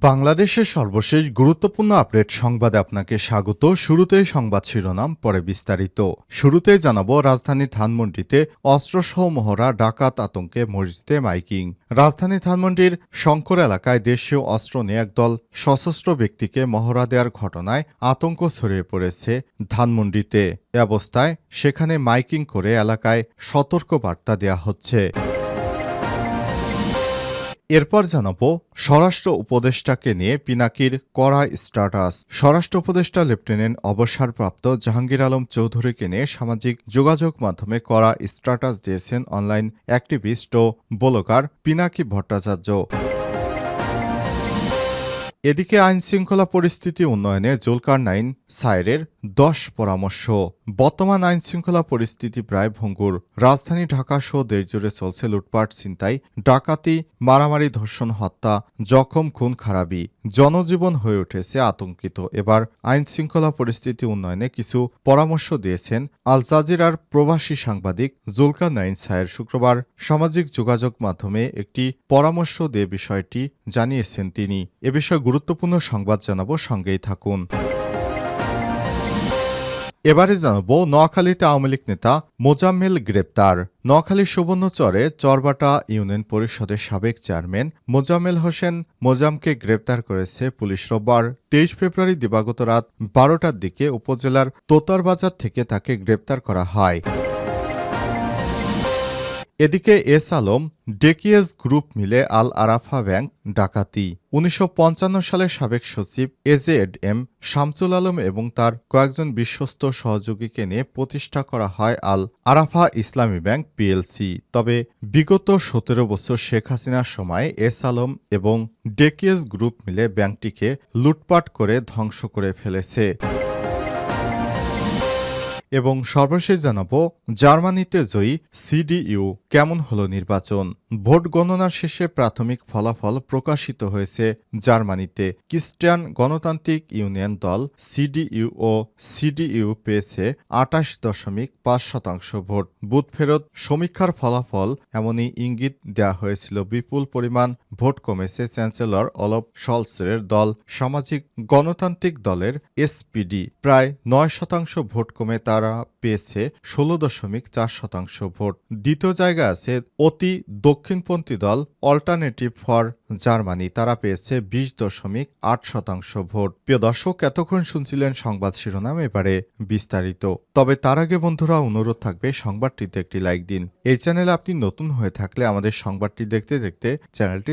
বাংলাদেশের সর্বশেষ গুরুত্বপূর্ণ আপডেট সংবাদে আপনাকে স্বাগত। শুরুতেই সংবাদ শিরোনাম, পরে বিস্তারিত। শুরুতেই জানাব, রাজধানী ধানমন্ডিতে অস্ত্রসহ মহড়া, ডাকাত আতঙ্কে মসজিদে মাইকিং। রাজধানী ধানমন্ডির শঙ্কর এলাকায় দেশীয় অস্ত্র নিয়ে একদল সশস্ত্র ব্যক্তিকে মহড়া দেওয়ার ঘটনায় আতঙ্ক ছড়িয়ে পড়েছে ধানমন্ডিতে। এ অবস্থায় সেখানে মাইকিং করে এলাকায় সতর্ক বার্তা দেওয়া হচ্ছে। এরপর জানাব স্বরাষ্ট্র উপদেষ্টাকে নিয়ে পিনাকির কড়া স্ট্যাটাস। স্বরাষ্ট্র উপদেষ্টা লেফটেন্যান্ট অবসরপ্রাপ্ত জাহাঙ্গীর আলম চৌধুরীকে নিয়ে সামাজিক যোগাযোগ মাধ্যমে কড়া স্ট্যাটাস দিয়েছেন অনলাইন অ্যাক্টিভিস্ট ও ব্লগার পিনাকি ভট্টাচার্য। এদিকে আইন শৃঙ্খলা পরিস্থিতি উন্নয়নে জুলকার নাইন সাইরের দশ পরামর্শ। বর্তমান আইন শৃঙ্খলা পরিস্থিতি প্রায় ভঙ্গুর। রাজধানী ঢাকা সহ দেশজুড়ে চলছে লুটপাট, ছিনতাই, ডাকাতি, মারামারি, ধর্ষণ, হত্যা, জখম, খুন, খারাপি। জনজীবন হয়ে উঠেছে আতঙ্কিত। এবার আইন শৃঙ্খলা পরিস্থিতি উন্নয়নে কিছু পরামর্শ দিয়েছেন আল জাজিরার প্রবাসী সাংবাদিক জুলকার নাইন সায়ের শুক্রবার সামাজিক যোগাযোগ মাধ্যমে একটি পরামর্শ দিয়ে বিষয়টি জানিয়েছেন তিনি। এ বিষয়ে গুরুত্বপূর্ণ সংবাদ জানাব, সঙ্গেই থাকুন। এবারে জানাব নোয়াখালীতে আওয়ামী লীগ নেতা মোজাম্মেল গ্রেপ্তার। নোয়াখালী সুবর্ণচরে চরবাটা ইউনিয়ন পরিষদের সাবেক চেয়ারম্যান মোজাম্মেল হোসেন মোজামকে গ্রেপ্তার করেছে পুলিশ রোববার। তেইশ ফেব্রুয়ারি দিবাগত রাত বারোটার দিকে উপজেলার তোতারবাজার থেকে তাকে গ্রেপ্তার করা হয়। এদিকে এস আলম ডেকিয়েস গ্রুপ মিলে আল আরাফা ব্যাংক, ডাকাতি। উনিশশো সালের সাবেক সচিব এজেড এম শামসুল আলম এবং তার কয়েকজন বিশ্বস্ত সহযোগীকে নিয়ে প্রতিষ্ঠা করা হয় আল আরাফা ইসলামী ব্যাংক পিএলসি। তবে বিগত সতেরো বছর শেখ হাসিনার সময় এস আলম এবং ডেকিয়েস গ্রুপ মিলে ব্যাংকটিকে লুটপাট করে ধ্বংস করে ফেলেছে। এবং সর্বশেষ জানাব, জার্মানিতে জয়ী সিডিইউ কেমন হলো নির্বাচন? ভোট গণনার শেষে প্রাথমিক ফলাফল প্রকাশিত হয়েছে জার্মানিতে। ক্রিস্টিয়ান গণতান্ত্রিক ইউনিয়ন দল সিডিইউ ও সিডিইউ পেয়েছে আটাশ দশমিক পাঁচ শতাংশ ভোট। বুথ ফেরত সমীক্ষার ফলাফল এমনই ইঙ্গিত দেয়া হয়েছিল। বিপুল পরিমাণ ভোট কমেছে চ্যান্সেলর অলফ শলসের দল। সামাজিক গণতান্ত্রিক দলের এসপিডি প্রায় নয় শতাংশ ভোট কমে তারা পেয়েছে ষোলো দশমিক চার শতাংশ ভোট। দ্বিতীয় জায়গায় আছে অতি দক্ষিণপন্থী দল অল্টারনেটিভ ফর জার্মানি। তারা পেয়েছে বিশ দশমিক আট শতাংশ ভোট। প্রিয় দর্শক, এতক্ষণ শুনছিলেন সংবাদ শিরোনাম, এবারে বিস্তারিত। তবে তার আগে বন্ধুরা, অনুরোধ থাকবে সংবাদটিতে একটি লাইক দিন। এই চ্যানেলে আপনি নতুন হয়ে থাকলে আমাদের সংবাদটি দেখতে দেখতে চ্যানেলটি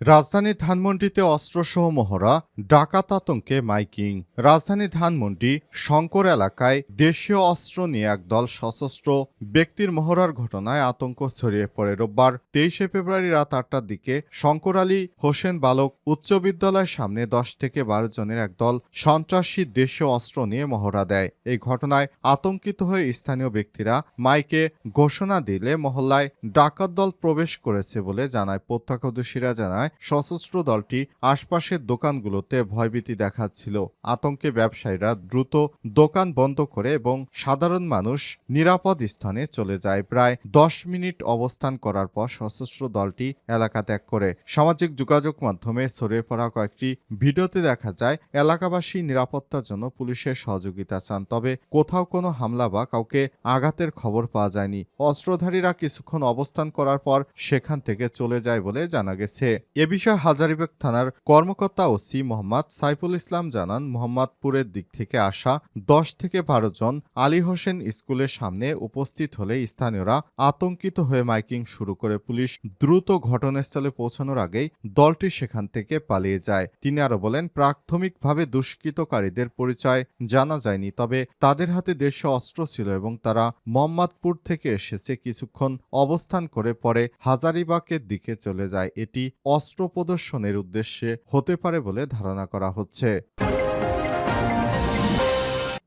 রাজধানী ধানমন্ডিতে অস্ত্রসহ মহড়া, ডাকাত আতঙ্কে মাইকিং। রাজধানী ধানমন্ডি, শঙ্কর এলাকায় দেশীয় অস্ত্র নিয়ে একদল সশস্ত্র ব্যক্তির মহড়ার ঘটনায় আতঙ্ক ছড়িয়ে পড়ে রোববার তেইশে ফেব্রুয়ারি রাত আটটার দিকে শঙ্কর আলী হোসেন বালক উচ্চ বিদ্যালয়ের সামনে দশ থেকে বারো জনের একদল সন্ত্রাসী দেশীয় অস্ত্র নিয়ে মহড়া দেয়। এই ঘটনায় আতঙ্কিত হয়ে স্থানীয় ব্যক্তিরা মাইকে ঘোষণা দিলে মহল্লায় ডাকাত দল প্রবেশ করেছে বলে জানায় প্রত্যক্ষদর্শীরা জানায় সশস্ত্র দলটি আশপাশের দোকানগুলোতে ভয়ভীতি দেখাচ্ছিল। আতঙ্কে ব্যবসায়ীরা দ্রুত দোকান বন্ধ করে এবং সাধারণ মানুষ নিরাপদ স্থানে চলে যায়। প্রায় দশ মিনিট অবস্থান করার পর সশস্ত্র দলটি এলাকা ত্যাগ করে। সামাজিক যোগাযোগ মাধ্যমে ছড়িয়ে পড়া কয়েকটি ভিডিওতে দেখা যায়, এলাকাবাসী নিরাপত্তার জন্য পুলিশের সহযোগিতা চান, তবে কোথাও কোনো হামলা বা কাউকে আঘাতের খবর পাওয়া যায়নি। অস্ত্রধারীরা কিছুক্ষণ অবস্থান করার পর সেখান থেকে চলে যায় বলে জানা গেছে। এ বিষয়ে হাজারিবাগ থানার কর্মকর্তা ওসি মোহাম্মদ সাইফুল ইসলাম জানান, মোহাম্মদপুরের দিক থেকে আসা দশ থেকে বারো জন আলী হোসেন স্কুলের সামনে উপস্থিত হলে স্থানীয়রা আতঙ্কিত হয়ে মাইকিং শুরু করে পুলিশ দ্রুত ঘটনাস্থলে পৌঁছানোর আগেই দলটি সেখান থেকে পালিয়ে যায়। তিনি আরও বলেন, প্রাথমিকভাবে দুষ্কৃতকারীদের পরিচয় জানা যায়নি, তবে তাদের হাতে দেশে অস্ত্র ছিল এবং তারা মোহাম্মদপুর থেকে এসেছে, কিছুক্ষণ অবস্থান করে পরে হাজারিবাগের দিকে চলে যায়। এটি অস্ত্র প্রদর্শনের উদ্দেশ্যে হতে পারে বলে ধারণা করা হচ্ছে।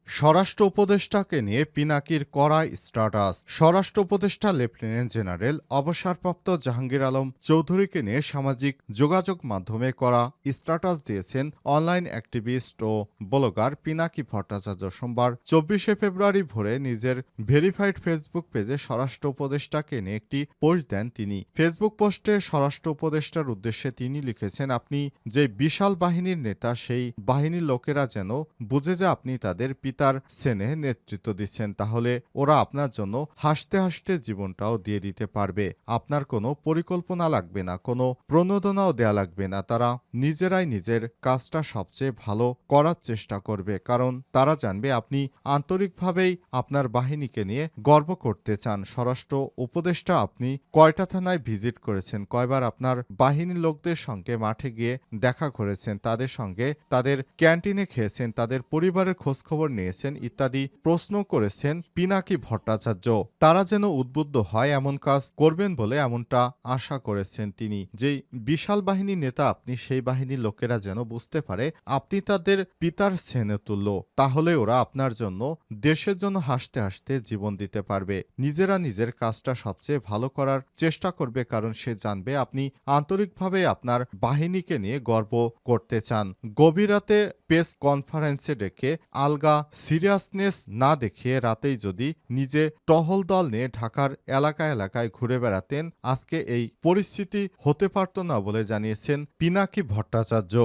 স্বরাষ্ট্র উপদেষ্টাকে নিয়ে পিনাকির কড়া স্ট্যাটাস স্বরাষ্ট্র উপদেষ্টা লেফটেন্যান্ট জেনারেল অবসরপ্রাপ্ত জাহাঙ্গীর আলম চৌধুরীকে নিয়ে সামাজিক যোগাযোগ মাধ্যমে করা স্ট্যাটাস দিয়েছেন অনলাইন অ্যাক্টিভিস্ট ও ব্লগার পিনাকি ভট্টাচার্য। সোমবার চব্বিশে ফেব্রুয়ারি ভোরে নিজের ভেরিফাইড ফেসবুক পেজে স্বরাষ্ট্র উপদেষ্টাকে নিয়ে একটি পোস্ট দেন তিনি। ফেসবুক পোস্টে স্বরাষ্ট্র উপদেষ্টার উদ্দেশ্যে তিনি লিখেছেন, আপনি যে বিশাল বাহিনীর নেতা, সেই বাহিনীর লোকেরা যেন বুঝে যে আপনি তাদের পিতার সেনে নেতৃত্ব দিচ্ছেন, তাহলে ওরা আপনার জন্য হাসতে হাসতে জীবনটাও দিয়ে দিতে পারবে। আপনার কোনো পরিকল্পনা লাগবে না, কোনো প্রণোদনাও দেয়া লাগবে না। তারা নিজেরাই নিজের কাজটা সবচেয়ে ভালো করার চেষ্টা করবে, কারণ তারা জানবে আপনি আন্তরিকভাবেই আপনার বাহিনীকে নিয়ে গর্ব করতে চান। স্বরাষ্ট্র উপদেষ্টা আপনি কয়টা থানায় ভিজিট করেছেন? কয়বার আপনার বাহিনীর লোকদের সঙ্গে মাঠে গিয়ে দেখা করেছেন? তাদের সঙ্গে তাদের ক্যান্টিনে খেয়েছেন? তাদের পরিবারের খোঁজখবর নিয়েছেন ইত্যাদি প্রশ্ন করেছেন পিনাকি ভট্টাচার্য। তারা যেন উদ্বুদ্ধ হয় এমন কাজ করবেন বলে এমনটা আশা করেছেন তিনি। যেই বিশাল বাহিনী নেতা, আপনি সেই বাহিনীর লোকেরা যেন বুঝতে পারে, আপনি তাদের পিতার ছেনে তুল্য তাহলে ওরা আপনার জন্য দেশের জন্য হাসতে হাসতে জীবন দিতে পারবে। নিজেরা নিজের কাজটা সবচেয়ে ভালো করার চেষ্টা করবে, কারণ সে জানবে আপনি আন্তরিকভাবে আপনার বাহিনীকে নিয়ে গর্ব করতে চান। গভীর রাতে প্রেস কনফারেন্সে ডেকে আলগা সিরিয়াসনেস না দেখিয়ে রাতেই যদি নিজে টহল দল নিয়ে ঢাকার এলাকা এলাকায় ঘুরে বেড়াতেন, আজকে এই পরিস্থিতি হতে পারত না বলে জানিয়েছেন পিনাকি ভট্টাচার্য।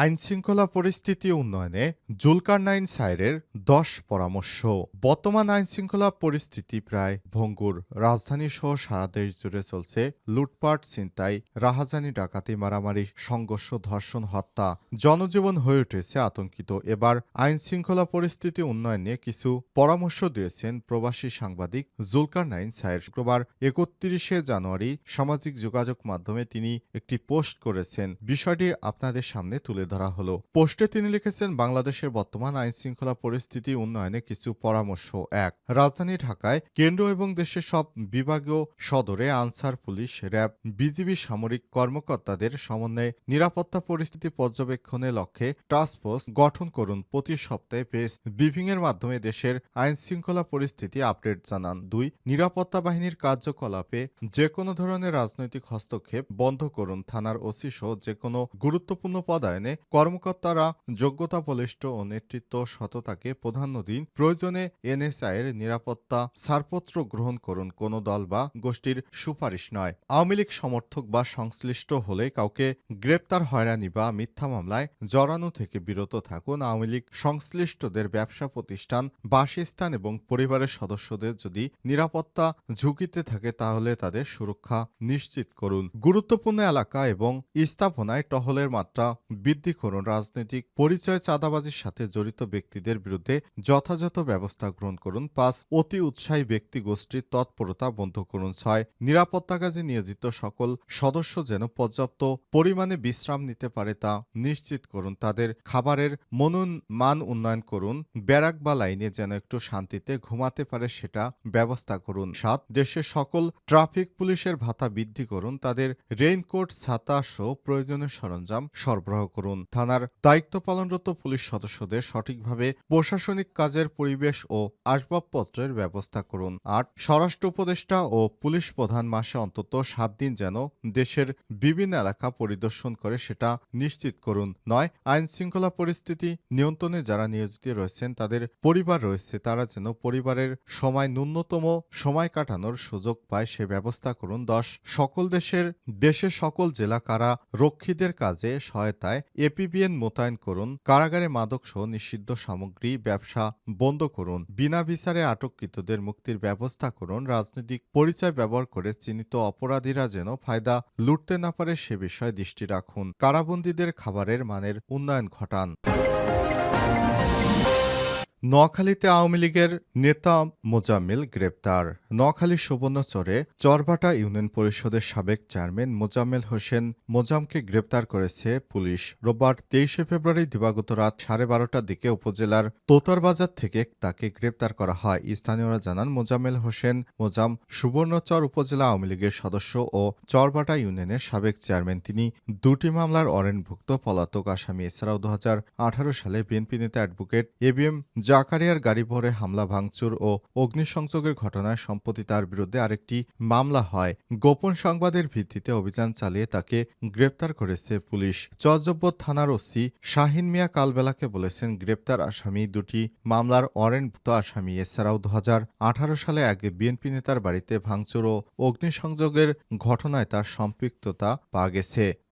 আইন শৃঙ্খলা পরিস্থিতি উন্নয়নে জুলকারনাইন সাইরের দশ পরামর্শ। বর্তমান আইন শৃঙ্খলা পরিস্থিতি প্রায় ভঙ্গুর। রাজধানী সহ সারা দেশ জুড়ে চলছে লুটপাট, ছিনতাই, রাহাজানি, ডাকাতি, মারামারি, সংঘর্ষ, ধর্ষণ, হত্যা। জনজীবন হয়ে উঠেছে আতঙ্কিত। এবার আইন শৃঙ্খলা পরিস্থিতি উন্নয়নে কিছু পরামর্শ দিয়েছেন প্রবাসী সাংবাদিক জুলকারনাইন সাইর। শুক্রবার একত্রিশে জানুয়ারি সামাজিক যোগাযোগ মাধ্যমে তিনি একটি পোস্ট করেছেন। বিষয়টি আপনাদের সামনে তুলে ধরা হলো। পোস্টে তিনি লিখেছেন, বাংলাদেশের বর্তমান আইন শৃঙ্খলা পরিস্থিতি উন্নয়নে কিছু পরামর্শ। এক, রাজধানী ঢাকায় কেন্দ্র এবং দেশের সব বিভাগীয় সদরে আনসার পুলিশ, র্যাব, বিজিবি সামরিক কর্মকর্তাদের সমন্বয়ে নিরাপত্তা পরিস্থিতি পর্যবেক্ষণে লক্ষ্যে টাস্কফোর্স গঠন করুন প্রতি সপ্তাহে প্রেস ব্রিফিংয়ের মাধ্যমে দেশের আইন শৃঙ্খলা পরিস্থিতি আপডেট জানান। দুই, নিরাপত্তা বাহিনীর কার্যকলাপে যে কোনো ধরনের রাজনৈতিক হস্তক্ষেপ বন্ধ করুন। থানার ওসি সহ যে কোনো গুরুত্বপূর্ণ পদায়নে কর্মকর্তারা যোগ্যতা বলিষ্ঠ ও নেতৃত্ব সততাকে প্রাধান্য দিন। প্রয়োজনে এনএসআই এর নিরাপত্তা ছাড়পত্র গ্রহণ করুন কোনো দল বা গোষ্ঠীর সুপারিশ নয়। আওয়ামী লীগ সমর্থক বা সংশ্লিষ্ট হলে কাউকে গ্রেপ্তার, হয়রানি বা মিথ্যা মামলায় জড়ানো থেকে বিরত থাকুন। আওয়ামী লীগ সংশ্লিষ্টদের ব্যবসা প্রতিষ্ঠান, বাসস্থান এবং পরিবারের সদস্যদের যদি নিরাপত্তা ঝুঁকিতে থাকে তাহলে তাদের সুরক্ষা নিশ্চিত করুন। গুরুত্বপূর্ণ এলাকা এবং স্থাপনায় টহলের মাত্রা বৃদ্ধি করুন রাজনৈতিক পরিচয় চাঁদাবাজির সাথে জড়িত ব্যক্তিদের বিরুদ্ধে যথাযথ ব্যবস্থা গ্রহণ করুন। পাঁচ, অতি উৎসাহী ব্যক্তি গোষ্ঠীর তৎপরতা বন্ধ করুন। ছয় নিরাপত্তা কাজে নিয়োজিত সকল সদস্য যেন পর্যাপ্ত পরিমাণে বিশ্রাম নিতে পারে তা নিশ্চিত করুন। তাদের খাবারের মনন মান উন্নয়ন করুন। ব্যারাক বা লাইনে যেন একটু শান্তিতে ঘুমাতে পারে সেটা ব্যবস্থা করুন। সাত, দেশের সকল ট্রাফিক পুলিশের ভাতা বৃদ্ধি করুন। তাদের রেইনকোট, ছাতা সহ প্রয়োজনীয় সরঞ্জাম সরবরাহ করুন। থানার দায়িত্ব পালনরত পুলিশ সদস্যদের সঠিকভাবে প্রশাসনিক কাজের পরিবেশ ও আসবাবপত্রের ব্যবস্থা করুন। আট স্বরাষ্ট্র উপদেষ্টা ও পুলিশ প্রধান মাসে অন্তত সাত দিন যেন দেশের বিভিন্ন এলাকা পরিদর্শন করে সেটা নিশ্চিত করুন। নয় আইন শৃঙ্খলা পরিস্থিতি নিয়ন্ত্রণে যারা নিয়োজিত রয়েছেন, তাদের পরিবার রয়েছে, তারা যেন পরিবারের সময় ন্যূনতম সময় কাটানোর সুযোগ পায়, সে ব্যবস্থা করুন। দশ, সকল দেশের দেশের সকল জেলা কারা রক্ষীদের কাজে সহায়তায় এপিবিএন মোতায়েন করুন, কারাগারে মাদকসহ নিষিদ্ধ সামগ্রী, ব্যবসা বন্ধ করুন, বিনা বিচারে আটককৃতদের মুক্তির ব্যবস্থা করুন, রাজনৈতিক পরিচয় ব্যবহার করে চিহ্নিত অপরাধীরা যেন ফায়দা লুটতে না পারে সে বিষয়ে দৃষ্টি রাখুন। কারাবন্দীদের খাবারের মানের উন্নয়ন ঘটান। নোয়াখালীতে আওয়ামী লীগের নেতা মোজাম্মেল গ্রেপ্তার। নোয়াখালী সুবর্ণচরে চরবাটা ইউনিয়ন পরিষদের সাবেক চেয়ারম্যান মোজাম্মেল হোসেন মোজামকে গ্রেপ্তার করেছে পুলিশ। রোববার তেইশে ফেব্রুয়ারি দিবাগত রাত সাড়ে বারোটার দিকে উপজেলার তোতারবাজার থেকে তাকে গ্রেপ্তার করা হয়। স্থানীয়রা জানান, মোজাম্মেল হোসেন মোজাম সুবর্ণচর উপজেলা আওয়ামী লীগের সদস্য ও চরবাটা ইউনিয়নের সাবেক চেয়ারম্যান। তিনি দুটি মামলার অরেনভুক্ত পলাতক আসামি। এছাড়াও দু হাজার আঠারো সালে বিএনপি নেতা অ্যাডভোকেট এবিএম জাকারিয়ার গাড়ি ভরে হামলা, ভাঙচুর ও অগ্নিসংযোগের ঘটনায় সম্প্রতি তার বিরুদ্ধে আরেকটি মামলা হয়। গোপন সংবাদের ভিত্তিতে অভিযান চালিয়ে তাকে গ্রেপ্তার করেছে পুলিশ। চরজব্বর থানার ওসি শাহিন মিয়া কালবেলাকে বলেছেন, গ্রেপ্তার আসামি দুটি মামলার অরেনভুক্ত আসামি। এছাড়াও দু হাজার আঠারো সালে আগে বিএনপি নেতার বাড়িতে ভাঙচুর ও অগ্নিসংযোগের ঘটনায় তার সম্পৃক্ততা পাওয়া গেছে।